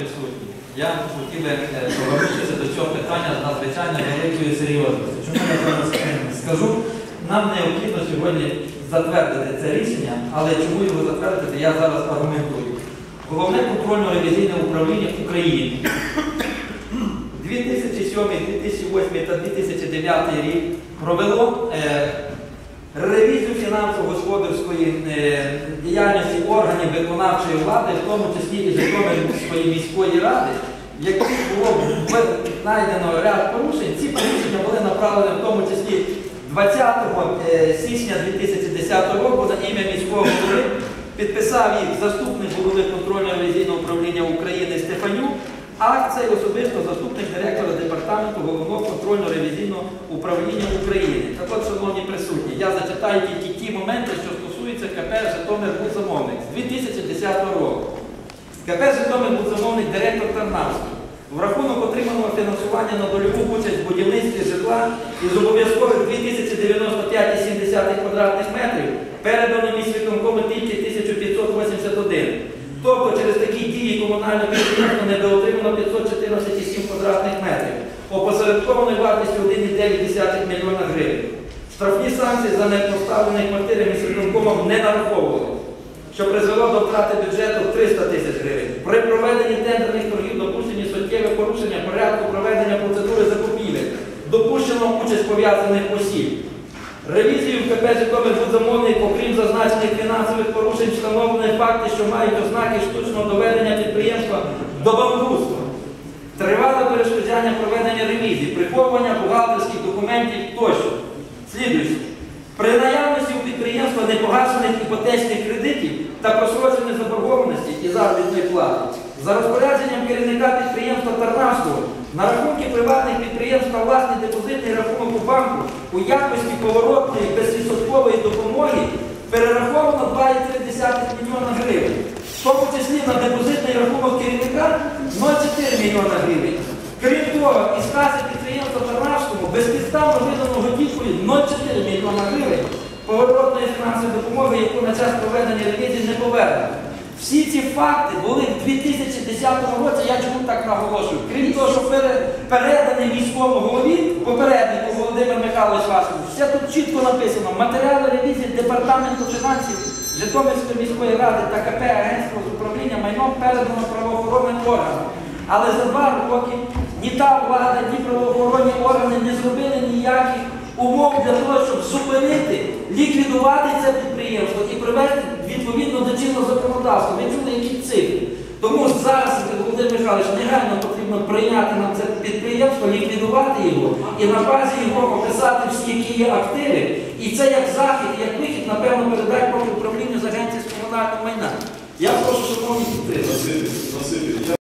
присутні, я хотів би е, повернутися до цього питання з надзвичайно великою серйозністю. Чому я зараз е, скажу? Нам необхідно сьогодні затвердити це рішення, але чому його затвердити, я зараз аргументую. Головне контрольно-ревізійне управління України 2007, 2008 та 2009 рік провело е, ревізію фінансово-господарської діяльності органів виконавчої влади, в тому числі і Житомирської міської ради, в яких було знайдено ряд порушень. Ці порушення були направлені в тому числі 20 е, січня 2010 року на ім'я міського голови. Підписав їх заступник голови контрольно-ревізійного управління України Стефанюк, а цей особисто заступник директора департаменту головного контрольно-ревізійного управління України. Так от, шановні присутні, я зачитаю тільки ті моменти, що стосуються КП Житомир Будзамовник з 2010 року. КП Житомир Будзамовник, директор Тарнавський. В рахунок отриманого фінансування на дольову участь в будівництві житла із обов'язкових 2095,7 квадратних метрів передано міськвиконкому тільки 1581. Тобто через такі дії комунального підприємства недоотримано 514,7 квадратних метрів, опосередкованою вартістю 1,9 мільйона гривень. Штрафні санкції за непоставлені квартири міськвиконкомом не нараховували, що призвело до втрати бюджету 300 тисяч гривень. При проведенні тендерних торгів допущені суттєві порушення порядку проведення процедури закупівель, допущено участь пов'язаних осіб. Ревізію КП Житомир Будзамовник, окрім зазначених фінансових порушень, встановлені факти, що мають ознаки штучного доведення підприємства до банкрутства. Тривале перешкоджання проведення ревізії, приховування бухгалтерських документів тощо. Слідуючи. При наявності у підприємства непогашених іпотечних кредитів та просрочених заборгованості і заробітної плати. За розпорядженням керівника підприємства Тарнавського на рахунки приватних підприємств на власний депозитний рахунок у банку у якості поворотної безвідсоткової допомоги перераховано 2,3 мільйона гривень. В тому числі на депозитний рахунок керівника 0,4 мільйона гривень. Крім того, із каси підприємства Тарнавському безпідставно видано готівкою 0,4 мільйона гривень поворотної фінансової допомоги, яку на час проведення ревізії не повернено. Всі ці факти були в 2010 році, я чому так наголошую. Крім того, що пере- передані міському голові, попереднику Володимир Михайлович Васильович, все тут чітко написано. Матеріали ревізії Департаменту фінансів Житомирської міської ради та КП Агентства з управління майном передано правоохоронним органам. Але за два роки ні та влада, ні правоохоронні органи не зробили ніяких умов для того, щоб зупинити, ліквідувати це підприємство і привести відповідно до чинного законодавства. Ви чули, які цифри. Тому зараз, Володимир Михайлович, негайно потрібно прийняти нам це підприємство, ліквідувати його і на базі його описати всі, які є активи. І це як захід, як вихід, напевно, передати управлінню з агенції з комунального майна. Я прошу, шановні підтримати.